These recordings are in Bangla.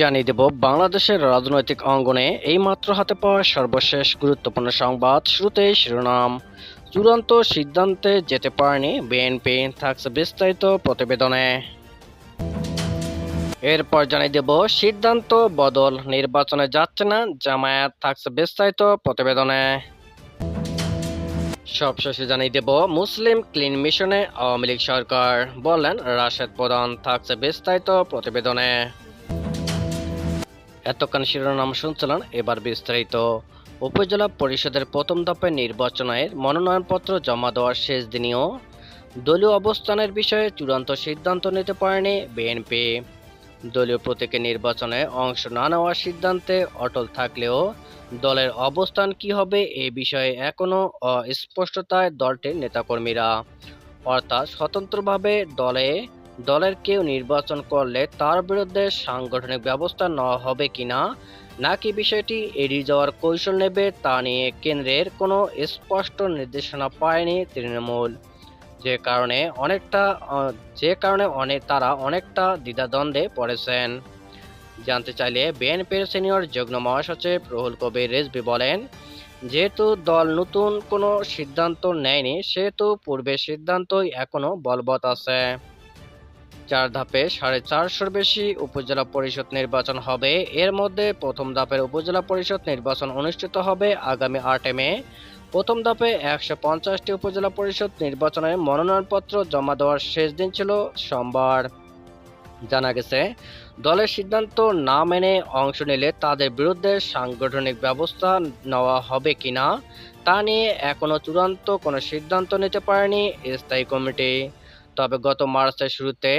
জানিয়ে দেব, বাংলাদেশের রাজনৈতিক অঙ্গনে এইমাত্র হাতে পাওয়া সর্বশেষ গুরুত্বপূর্ণ সংবাদ শুরুতেই শিরোনাম। চূড়ান্ত সিদ্ধান্তে যেতে পারেনি বিএনপি, থাকছে বিস্তারিত প্রতিবেদনে। এরপর জানিয়ে দেব, সিদ্ধান্ত বদল, নির্বাচনে যাচ্ছে না জামায়াত, থাকছে বিস্তারিত প্রতিবেদনে। সবশেষে জানিয়ে দেব, মুসলিম ক্লিন মিশনে আওয়ামী লীগ সরকার বললেন, রাশেদ প্রধান থাকছে বিস্তারিত প্রতিবেদনে। এতক্ষণ শিরোনাম শুনছিলেন, এবার বিস্তারিত। উপজেলা পরিষদের প্রথম দফায় নির্বাচনের মনোনয়নপত্র জমা দেওয়ার শেষ দিনেও দলীয় অবস্থানের বিষয়ে চূড়ান্ত সিদ্ধান্ত নিতে পারেনি বিএনপি। দলীয় প্রতীকে নির্বাচনে অংশ না নেওয়ার সিদ্ধান্তে অটল থাকলেও দলের অবস্থান কি হবে এ বিষয়ে এখনও অস্পষ্টতায় দলটির নেতাকর্মীরা। অর্থাৎ স্বতন্ত্রভাবে দলে, দলের কেউ নির্বাচন করলে তার বিরুদ্ধে সাংগঠনিক ব্যবস্থা নেওয়া হবে কিনা, নাকি বিষয়টি এড়িয়ে যাওয়ার কৌশল নেবে তা নিয়ে কেন্দ্রের কোনো স্পষ্ট নির্দেশনা পায়নি তৃণমূল। যে কারণে অনেকটা যে কারণে অনেক তারা অনেকটা দ্বিধাদ্বন্দ্বে পড়েছেন। জানতে চাইলে বিএনপির সিনিয়র যুগ্ম মহাসচিব রুহুল কবির রেজবি বলেন, যেহেতু দল নতুন কোনো সিদ্ধান্ত নেয়নি, সেহেতু পূর্বের সিদ্ধান্তই এখনও বলবৎ আছে। চার ধাপে সাড়ে চারশোর বেশি উপজেলা পরিষদ নির্বাচন হবে। এর মধ্যে প্রথম ধাপের উপজেলা পরিষদ নির্বাচন অনুষ্ঠিত হবে আগামী আটে মে। প্রথম ধাপে একশো পঞ্চাশটি উপজেলা পরিষদ নির্বাচনের মনোনয়নপত্র জমা দেওয়ার শেষ দিন ছিল সোমবার। জানা গেছে, দলের সিদ্ধান্ত না মেনে অংশ নিলে তাদের বিরুদ্ধে সাংগঠনিক ব্যবস্থা নেওয়া হবে কিনা তা নিয়ে এখনও চূড়ান্ত কোনো সিদ্ধান্ত নিতে পারেনি স্থায়ী কমিটি। তবে গত মার্চের শুরুতে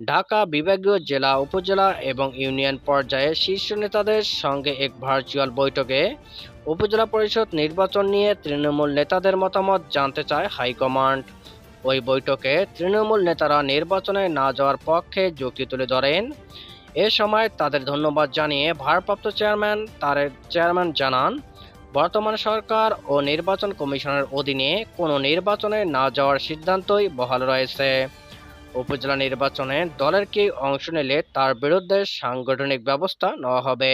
ঢাকা বিভাগীয় জেলা, উপজেলা এবং ইউনিয়ন পর্যায়ে শীর্ষ নেতাদের সঙ্গে এক ভার্চুয়াল বৈঠকে উপজেলা পরিষদ নির্বাচন নিয়ে তৃণমূল নেতাদের মতামত জানতে চায় হাইকমান্ড। ওই বৈঠকে তৃণমূল নেতারা নির্বাচনে না যাওয়ার পক্ষে যুক্তি তুলে ধরেন। এ সময় তাদের ধন্যবাদ জানিয়ে ভারপ্রাপ্ত চেয়ারম্যান তারেক, চেয়ারম্যান জানান বর্তমান সরকার ও নির্বাচন কমিশনের অধীনে কোনো নির্বাচনে না যাওয়ার সিদ্ধান্তই বহাল রয়েছে। উপজেলা নির্বাচনে দলের কেউ অংশ নিলে তার বিরুদ্ধে সাংগঠনিক ব্যবস্থা নেওয়া হবে।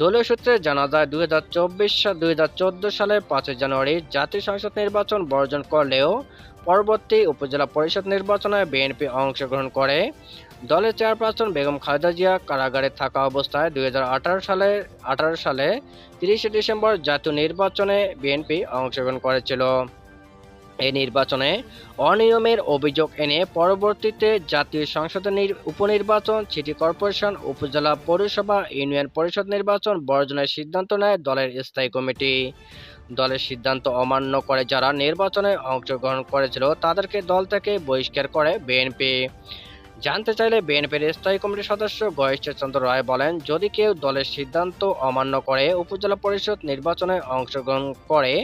দলীয় সূত্রে জানা যায়, দুই হাজার চব্বিশ দুই হাজার চোদ্দ সালের পাঁচই জানুয়ারি জাতীয় সংসদ নির্বাচন বর্জন করলেও পরবর্তী উপজেলা পরিষদ নির্বাচনে বিএনপি অংশগ্রহণ করে। দলের চেয়ারপারসন বেগম খালেদা জিয়া কারাগারে থাকা অবস্থায় দুই হাজার আঠারো সালে আঠারো সালে তিরিশে ডিসেম্বর জাতীয় নির্বাচনে বিএনপি অংশগ্রহণ করেছিল। এই নির্বাচনে অনিয়মের অভিযোগ এনে পরবর্তীতে জাতীয় সংসদের নির- উপনির্বাচন, সিটি কর্পোরেশন, উপজেলা পৌরসভা, ইউনিয়ন পরিষদ নির্বাচন, বর্জনের সিদ্ধান্ত নেয় দলের স্থায়ী কমিটি। দলের সিদ্ধান্ত অমান্য করে যারা নির্বাচনে অংশগ্রহণ করেছিল, তাদেরকে দল থেকে বহিষ্কার করে বিএনপি। জানতে চাইলে বিএনপির স্থায়ী কমিটির সদস্য গয়েশ্বরচন্দ্র রায় বলেন, যদি কেউ দলের সিদ্ধান্ত অমান্য করে উপজেলা পরিষদ নির্বাচনে অংশগ্রহণ করে,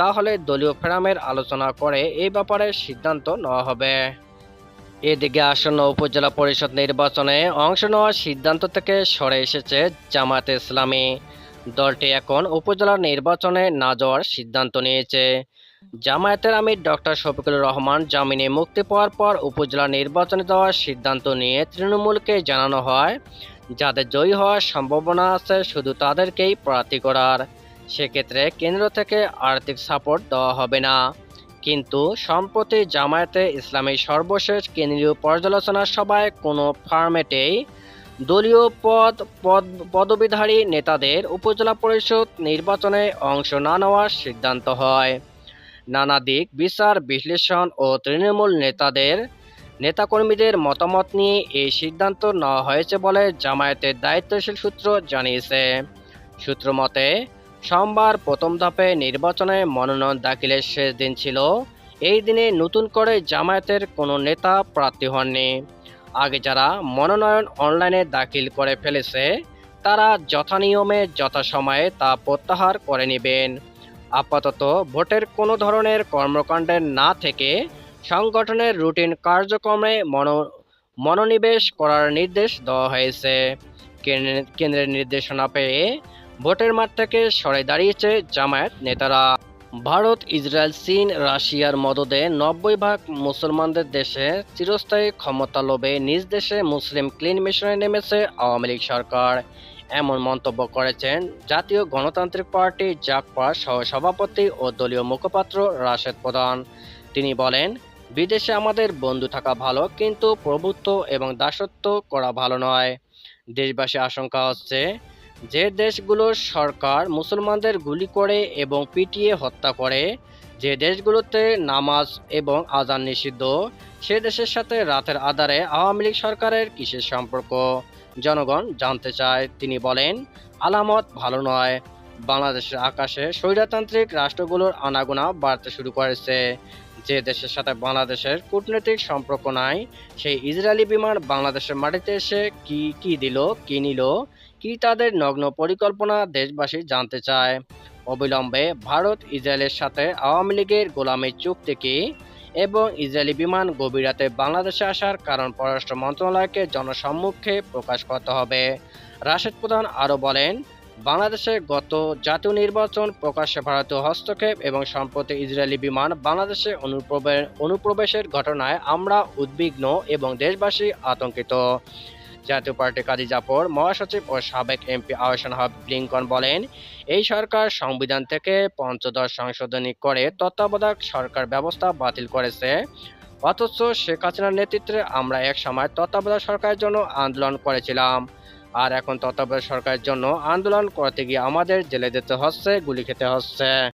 তাহলে দলীয় ফেরামের আলোচনা করে এই ব্যাপারে সিদ্ধান্ত নেওয়া হবে। এদিকে আসন্ন উপজেলা পরিষদ নির্বাচনে অংশ নেওয়ার সিদ্ধান্ত থেকে সরে এসেছে জামায়াতে ইসলামী। দলটি এখন উপজেলা নির্বাচনে না যাওয়ার সিদ্ধান্ত নিয়েছে। জামায়াতের আমির ডক্টর শফিকুল রহমান জামিনে মুক্তি পাওয়ার পর উপজেলা নির্বাচনে দেওয়ার সিদ্ধান্ত নিয়ে তৃণমূলকে জানানো হয় যাদের জয়ী হওয়ার সম্ভাবনা আছে, শুধু তাদেরকেই প্রার্থী করার। সেক্ষেত্রে কেন্দ্র থেকে আর্থিক সাপোর্ট দেওয়া হবে না। কিন্তু সম্প্রতি জামায়াতে ইসলামী সর্বশেষ কেন্দ্রীয় পর্যালোচনা সভায় কোনো ফরম্যাটেই দলীয় পদ, পদবীধারী নেতাদের উপজেলা পরিষদ নির্বাচনে অংশ না নেওয়ার সিদ্ধান্ত হয়। নানা দিক বিচার, বিশ্লেষণ ও তৃণমূল নেতাদের, নেতাকর্মীদের মতামত নিয়ে এই সিদ্ধান্ত নেওয়া হয়েছে বলে জামায়াতের দায়িত্বশীল সূত্র জানিয়েছে। সূত্র মতে, সোমবার প্রথম ধাপে নির্বাচনে মনোনয়ন দাখিলের শেষ দিন ছিল। এই দিনে নতুন করে জামায়াতের কোনো নেতা প্রার্থী হননি। আগে যারা মনোনয়ন অনলাইনে দাখিল করে ফেলেছে, তারা যথানিয়মে, যথাসময়ে তা প্রত্যাহার করে নেবেন। আপাতত ভোটের কোনো ধরনের কর্মকাণ্ডের না থেকে সংগঠনের রুটিন কার্যক্রমে মনো, মনোনিবেশ করার নির্দেশ দেওয়া হয়েছে। কেন্দ্রের নির্দেশনা পেয়ে ভোটের মাঠ থেকে সরে দাঁড়িয়েছে জামায়াত নেতারা। ভারত, ইসরায়েল, চীন, রাশিয়ার মদদে নব্বই ভাগ মুসলমানদের দেশে চিরস্থায়ী ক্ষমতা লোভে নিজ দেশে মুসলিম ক্লিন মিশনে নেমেছে আওয়ামী লীগ সরকার। এমন মন্তব্য করেছেন জাতীয় গণতান্ত্রিক পার্টি জাকপার সহ সভাপতি ও দলীয় মুখপাত্র রাশেদ প্রধান। তিনি বলেন, বিদেশে আমাদের বন্ধু থাকা ভালো, কিন্তু প্রভুত্ব এবং দাসত্ব করা ভালো নয়। দেশবাসী আশঙ্কা হচ্ছে যে দেশগুলোর সরকার মুসলমানদের গুলি করে এবং পিটিয়ে হত্যা করে, যে দেশগুলোতে নামাজ এবং আজান নিষিদ্ধ, সে দেশের সাথে রাতের আধারে আওয়ামী লীগ সরকারের কিসের সম্পর্ক? জনগণ জানতে চায়। তিনি বলেন, আলামত ভালো নয়। বাংলাদেশের আকাশে স্বৈরতান্ত্রিক রাষ্ট্রগুলোর আনাগোনা বাড়তে শুরু করেছে। যে দেশের সাথে বাংলাদেশের কূটনৈতিক সম্পর্ক নাই, সেই ইসরায়েলি বিমান বাংলাদেশের মাটিতে এসে কি কি দিল, কি নিল, কি তাদের নগ্ন পরিকল্পনা দেশবাসী জানতে চায়। অবিলম্বে ভারত, ইসরায়েলের সাথে আওয়ামী লীগের গোলামী চুক্তি কি? এবং ইসরায়েলি বিমান গভীর রাতে বাংলাদেশে আসার কারণ পররাষ্ট্র মন্ত্রণালয়কে জনসম্মুখে প্রকাশ করতে হবে। রাশেদ প্রধান আরও বলেন, বাংলাদেশে গত জাতীয় নির্বাচন প্রকাশ্যে ভারতীয় হস্তক্ষেপ এবং সম্প্রতি ইসরায়েলি বিমান বাংলাদেশে অনুপ্রবে- অনুপ্রবেশের ঘটনায় আমরা উদ্বিগ্ন এবং দেশবাসী আতঙ্কিত। জাতীয় পার্টি কাজী জাফর, মহাসচিব ও সাবেক এমপি আহসান হক লিঙ্কন বলেন, এই সরকার সংবিধান থেকে পঞ্চদশ সংশোধনী করে তত্ত্বাবধায়ক সরকার ব্যবস্থা বাতিল করেছে। অথচ শেখ হাসিনার নেতৃত্বে আমরা এক সময় তত্ত্বাবধায়ক সরকারের জন্য আন্দোলন করেছিলাম। আর এখন তত্ত্বাবধায়ক সরকারের জন্য আন্দোলন করতে গিয়ে আমাদের জেলে যেতে হচ্ছে, গুলি খেতে হচ্ছে।